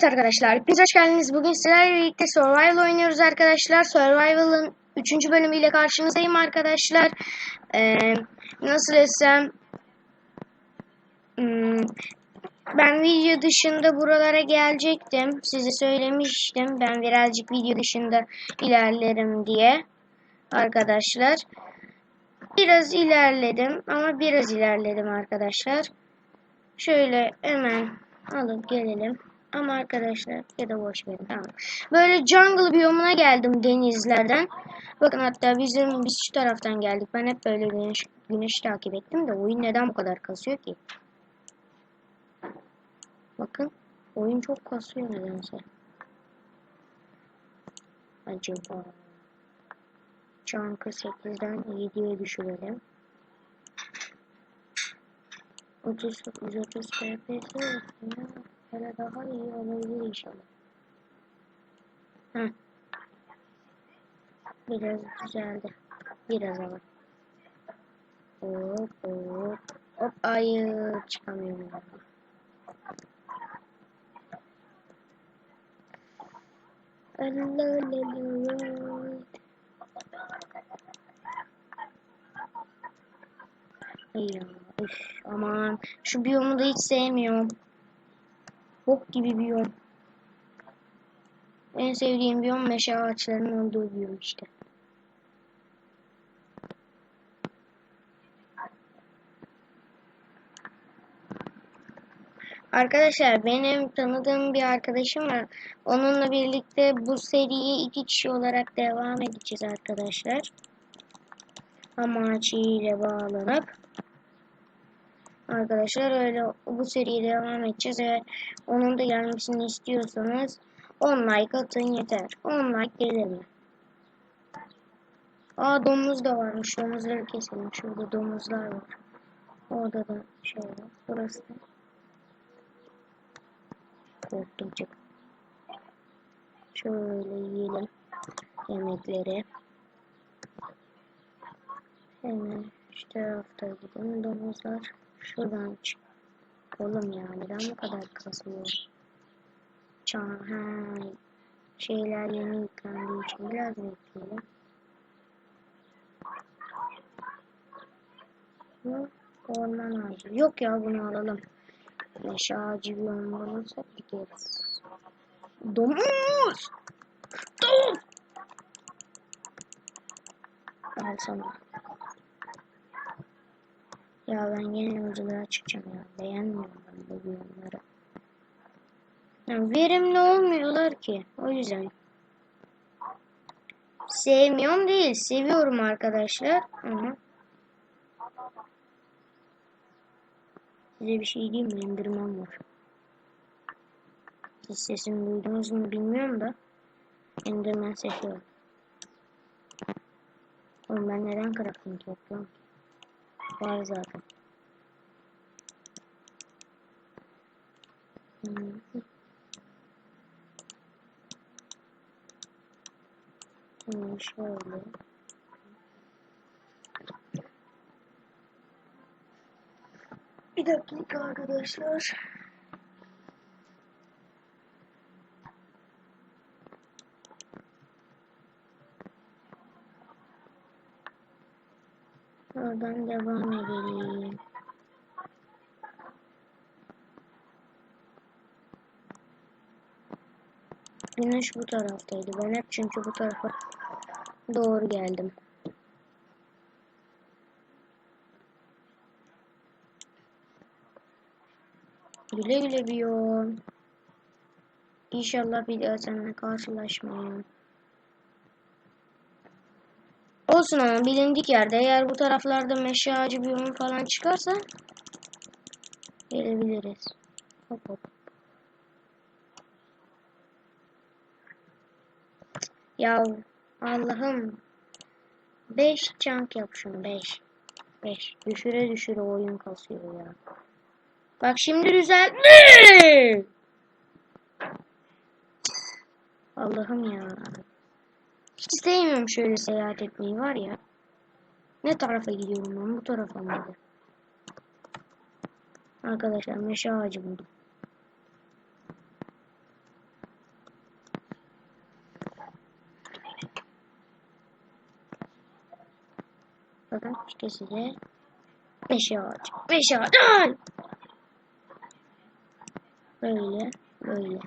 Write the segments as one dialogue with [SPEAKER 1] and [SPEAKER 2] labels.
[SPEAKER 1] Evet arkadaşlar, hepiniz hoş geldiniz. Bugün sizlerle birlikte Survival oynuyoruz arkadaşlar. Survival'ın 3. bölümüyle karşınızdayım arkadaşlar. Ee, nasıl desem... Hmm, ben video dışında buralara gelecektim. Size söylemiştim. Ben birazcık video dışında ilerlerim diye. Arkadaşlar. Biraz ilerledim ama biraz ilerledim arkadaşlar. Şöyle hemen alıp gelelim. Ama arkadaşlar ya da boş verin tamam. Böyle jungle biyomuna geldim denizlerden. Bakın hatta bizim biz şu taraftan geldik. Ben hep böyle güneş, güneş takip ettim de oyun neden bu kadar kasıyor ki? Bakın oyun çok kasıyor nedense. Acaba Chunk'ı 8'den 7'ye düşürelim. 30 130 FPS Böyle daha iyi olabilir inşallah. Heh. Biraz güzeldi. Biraz ama. Hop hop. Hop ayı çıkamıyorum. Allah Allah. Ya, üf, aman şu biyomu da hiç sevmiyorum. Bok gibi biyom. En sevdiğim biyom meşe ağaçlarının olduğu biyom işte. Arkadaşlar benim tanıdığım bir arkadaşım var. Onunla birlikte bu seriyi iki kişi olarak devam edeceğiz arkadaşlar. Amaç ile bağlanıp. Arkadaşlar öyle bu seriye devam edeceğiz. Eğer onun da gelmesini istiyorsanız 10 like atın yeter. 10 like gelir mi? Aa domuz da varmış. Domuzları keselim. Şurada domuzlar var. Orada da şöyle. Burası da. Korktum. Şöyle yiyelim. Yemekleri. Hemen şu tarafta gidelim. Domuzlar. Şuradan çık. Oğlum ya neden bu kadar kasıyor? Çan ha. Şeyler yeni yüklendiği için biraz bekleyelim. Bu orman ağacı. Yok ya bunu alalım. Meşe ağacı bir orman olursa dikeriz. Domuz! Domuz! Al sana. Ya ben yine yolculuğa çıkacağım ya. Beğenmiyorum ben bu bölümleri. Yani verimli olmuyorlar ki. O yüzden. Sevmiyorum değil. Seviyorum arkadaşlar. Ama size bir şey diyeyim mi? İndirmem var. Siz sesimi duydunuz mu bilmiyorum da. Enderman sesi var. Oğlum ben neden crafting yapıyorum? Var zaten. Hmm. Şöyle. Bir dakika arkadaşlar. Oradan devam edelim. Güneş bu taraftaydı. Ben hep çünkü bu tarafa doğru geldim. Güle güle biyom. İnşallah bir daha seninle karşılaşmayayım. Olsun ama bilindik yerde. Eğer bu taraflarda meşe ağacı biyomu falan çıkarsa gelebiliriz. Hop hop. Ya Allah'ım 5 chunk yap şunu 5 5 düşüre düşüre oyun kasıyor ya Bak şimdi düzeltme Allah'ım ya hiç sevmiyorum şöyle seyahat etmeyi var ya. Ne tarafa gidiyorum ben? Bu tarafa mı gidiyorum? Arkadaşlar meşe ağacı buldum. Bakın işte size meşe ağacı. Meşe ağacı. Böyle böyle.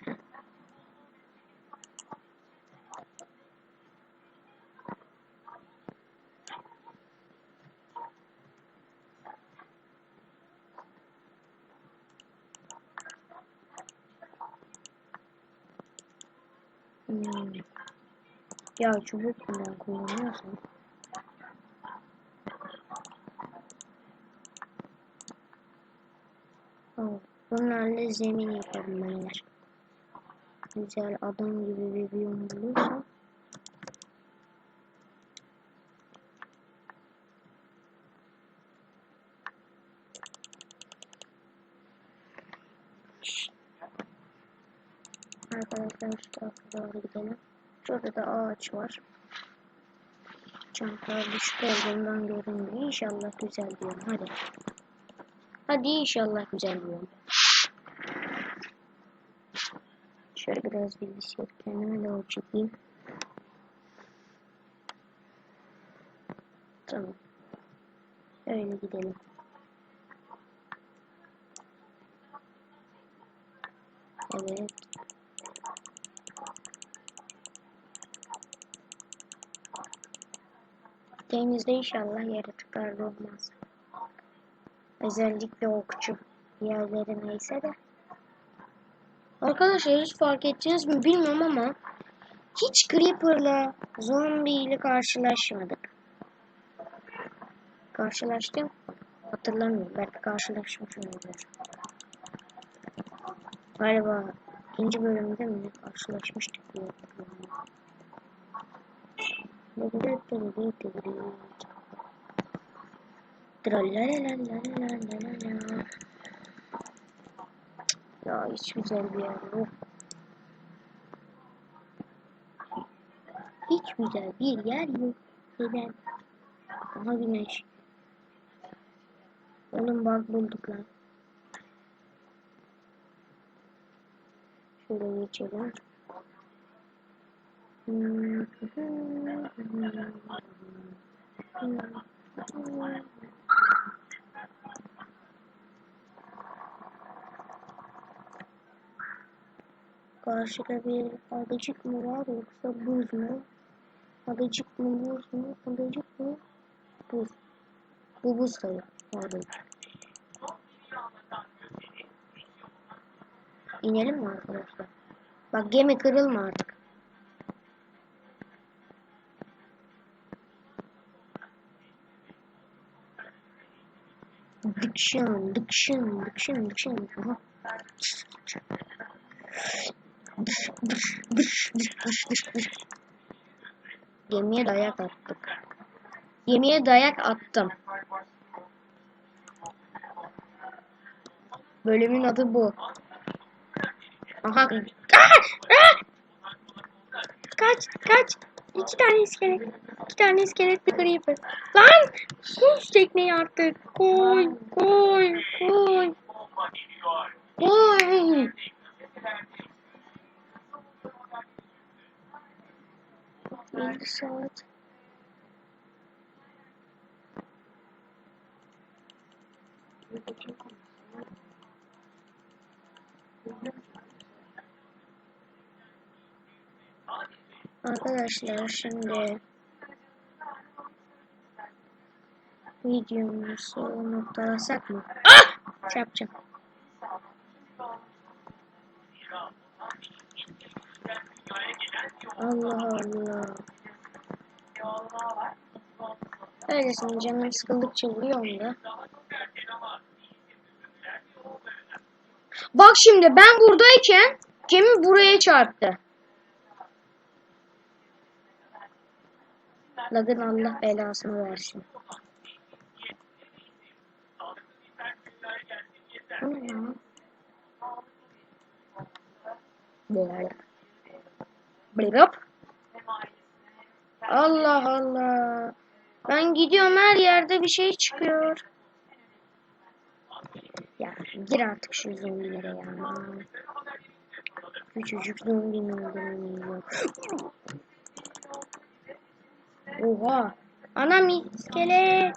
[SPEAKER 1] Hmm. Ya çubuk bundan kullanıyorsun. Oh, bunlarla zemin yaparım beyler. Güzel adam gibi bir biyom bulursam. Arkadaşlar şu tarafa doğru gidelim. Şurada da ağaç var. Çantalar düşük olduğundan görünmüyor. İnşallah güzel diyorum. Hadi. Hadi inşallah güzel diyorum. Şöyle biraz bilgisayar kendime doğru çekeyim. Tamam. Öyle gidelim. Evet. Denizde inşallah yaratıklar olmaz. Özellikle okçu. Diğerleri neyse de. Arkadaşlar hiç fark ettiniz mi bilmiyorum ama hiç Creeper'la zombiyle karşılaşmadık. Karşılaştım. Hatırlamıyorum. Belki karşılaşmışımdır. Galiba ikinci bölümde mi karşılaşmıştık diye hatırlıyorum. Tralalalalalalalala. Ya hiç güzel bir yer yok. Hiç güzel bir yer yok. Neden? Aha güneş. Oğlum bak bulduk lan. Şöyle geçelim. Karşıda bir adacık mı var yoksa buz mu? Adacık mı buz mu? Adacık mı? Buz. Bu buz tabii. Adacık. İnelim mi arkadaşlar? Bak gemi kırılma artık. Diction, diction, diction, diction. Aha. Gemiye dayak attık. Gemiye dayak attım. Bölümün adı bu. Aha. Kaç! Kaç! Kaç! İki tane iskelet. İki tane iskelet bir creeper. Lan! Sus tekneyi artık. Koy, koy, koy. Koy. Bir saat. Arkadaşlar şimdi videomuzu noktalasak mı? Ah! Çarpacağım. Allah Allah. Öylesine canım sıkıldıkça vuruyorum da. Bak şimdi ben buradayken gemi buraya çarptı. Lagın Allah belasını versin. Ne ya? Böyle. Blip. Allah Allah. Ben gidiyorum her yerde bir şey çıkıyor. Ya gir artık şu zombilere ya. Küçücük zombinin öldürmeyi yok. Oha. Anam iskelet.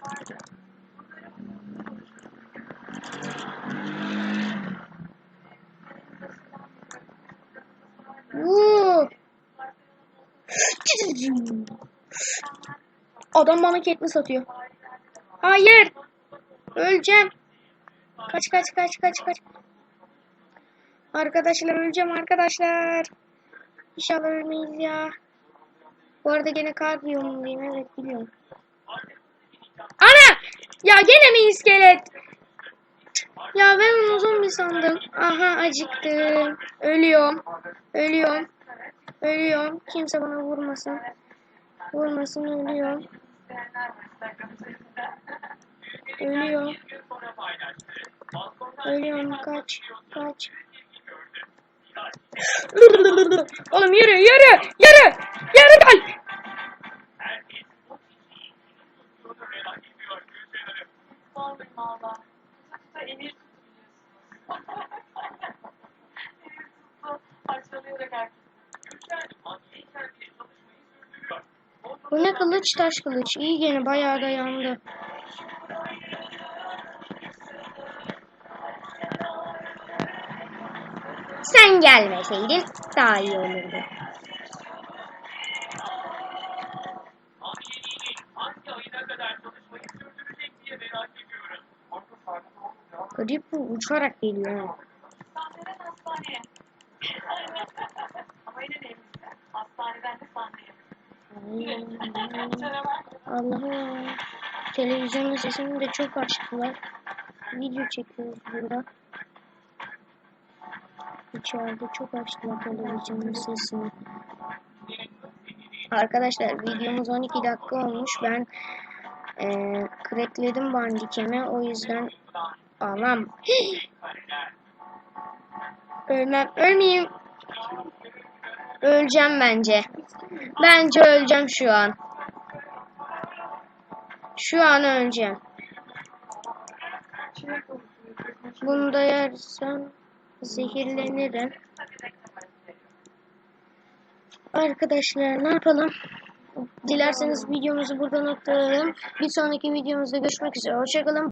[SPEAKER 1] Adam bana ketmi satıyor. Hayır. Öleceğim. Kaç kaç kaç kaç kaç. Arkadaşlar öleceğim arkadaşlar. İnşallah ölmeyiz ya. Bu arada gene kalp yolundayım. Evet biliyorum. Ana! Ya gene mi iskelet? Ya ben onu zombi sandım. Aha acıktım. Ölüyorum. Ölüyorum. Ölüyorum. Kimse bana vurmasın. Vurmasın ölüyorum. Ölüyorum. Ölüyorum kaç. Kaç. Oğlum yürü yürü yürü. Yürü gel.
[SPEAKER 2] Vallahi valla. Hatta emir Parçalayarak artık.
[SPEAKER 1] Bu ne kılıç taş kılıç. İyi gene bayağı da yandı. Sen gelmeseydin daha iyi olurdu. Garip bu uçarak geliyor. ha.
[SPEAKER 2] Hastaneden hastaneye. Ama yine de emin. Hastaneden hastaneye.
[SPEAKER 1] Allah'ım. Televizyonun sesini de çok açtılar. Video çekiyoruz burada. İçeride çok açtılar televizyonun sesini. Arkadaşlar videomuz 12 dakika olmuş. Ben eee crackledim bandikemi. O yüzden Anam. Ölmem. Ölmeyeyim. Öleceğim bence. Bence öleceğim şu an. Şu an öleceğim. Bunu da zehirlenirim. Arkadaşlar ne yapalım? Dilerseniz videomuzu burada noktalayalım. Bir sonraki videomuzda görüşmek üzere. Hoşçakalın.